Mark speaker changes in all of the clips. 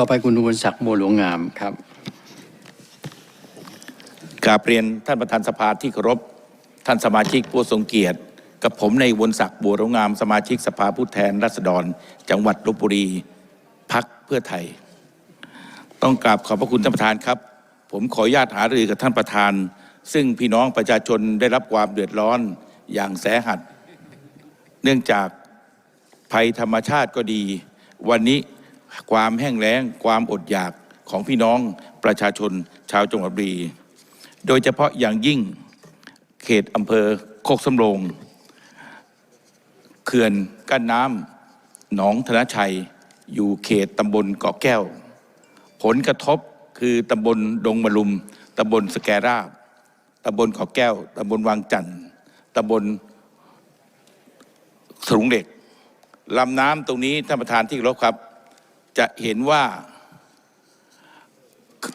Speaker 1: ต่อไปคุณอุบลศักดิ์บัวหลวงงามครับ
Speaker 2: กราบเรียนท่านประธานสภาที่เคารพท่านสมาชิกผู้ทรงเกียรติ กับผมในวนศักดิ์บัวหลวงงาม สมาชิกสภาผู้แทนราษฎร จังหวัดลบบุรีพักเพื่อไทย ต้องกราบขอบพระคุณท่านประธานครับ ผมขออนุญาตหารือกับท่านประธาน ซึ่งพี่น้องประชาชนได้รับความเดือดร้อนอย่างแสหัส เนื่องจากภัยธรรมชาติก็ดี วันนี้ ความแห้งแล้ง ความอดอยากของพี่น้องประชาชนชาวจังหวัดบุรี โดยเฉพาะอย่างยิ่งเขตอำเภอโคกสำโรงเขื่อนกั้นน้ำหนองธนชัย อยู่เขตตำบลเกาะแก้ว ผลกระทบคือตำบลดงมะลุมตำบลสแกราบตำบลเกาะแก้วตำบลวังจันทร์ตำบลสรุงเหล็กลำน้ำตรงนี้ท่านประธานที่รพครับ จะเห็นว่า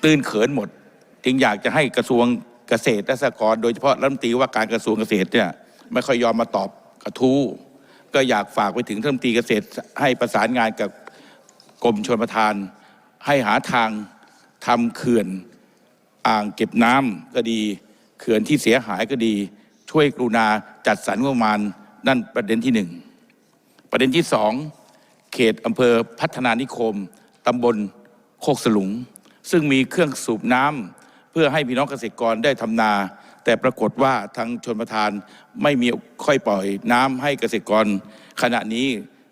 Speaker 2: ตื่นเขินหมด จึงอยากจะให้กระทรวงเกษตรและสหกรณ์โดยเฉพาะรัฐมนตรีว่าการกระทรวงเกษตรเนี่ยไม่ค่อยยอมมาตอบกระทู้ก็อยากฝากไปถึงรัฐมนตรีเกษตรให้ประสานงานกับกรมชลประทาน ให้หาทางทำเขื่อนอ่างเก็บน้ำก็ดี เขื่อนที่เสียหายก็ดี ช่วยกรุณาจัดสรรงบประมาณนั่นประเด็นที่หนึ่งประเด็นที่สอง เขตอำเภอพัฒนานิคมตำบลโคกสลุง ซึ่งมีเครื่องสูบน้ำเพื่อให้พี่น้องเกษตรกรได้ทำนา แต่ปรากฏว่าทางชนประทานไม่มีค่อยปล่อยน้ำให้เกษตรกร ขณะนี้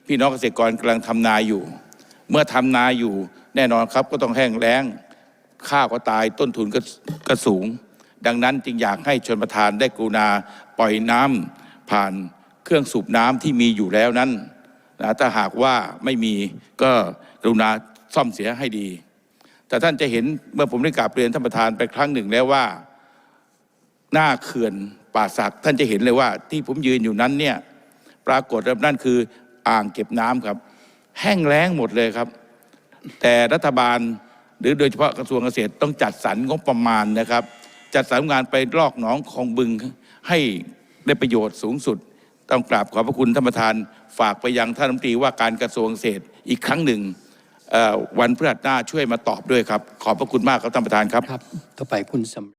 Speaker 2: พี่น้องเกษตรกรกำลังทำนาอยู่ เมื่อทำนาอยู่แน่นอนครับก็ต้องแห้งแล้งข้าวก็ตายต้นทุนก็กสูง ดังนั้นจึงอยากให้ชนประทานได้กรุณาปล่อยน้ำผ่านเครื่องสูบน้ำที่มีอยู่แล้วนั้น ถ้าหากว่าไม่มีก็กรุณาซ่อมเสียให้ดี แต่ท่านจะเห็นเมื่อผมได้กราบเรียนท่านประธานไปครั้งหนึ่งแล้วว่าหน้าเขื่อนป่าสักท่านจะเห็นเลยว่าที่ผมยืนอยู่นั้นเนี่ยปรากฏว่านั่นคืออ่างเก็บน้ำครับ แห้งแล้งหมดเลยครับ แต่รัฐบาลหรือโดยเฉพาะกระทรวงเกษตรต้องจัดสรรงบประมาณนะครับ จัดสรรงานไปลอกหนองของบึงให้ได้ประโยชน์สูงสุด ต้องกราบขอบพระคุณท่านประธานฝากไปยังท่านรัฐมนตรีว่าการกระทรวงเกษตรอีกครั้งหนึ่งวันพฤหัสหน้าช่วยมาตอบด้วยครับ ขอบพระคุณมากครับท่านประธานครับ
Speaker 1: ครับต่อไปคุณสำ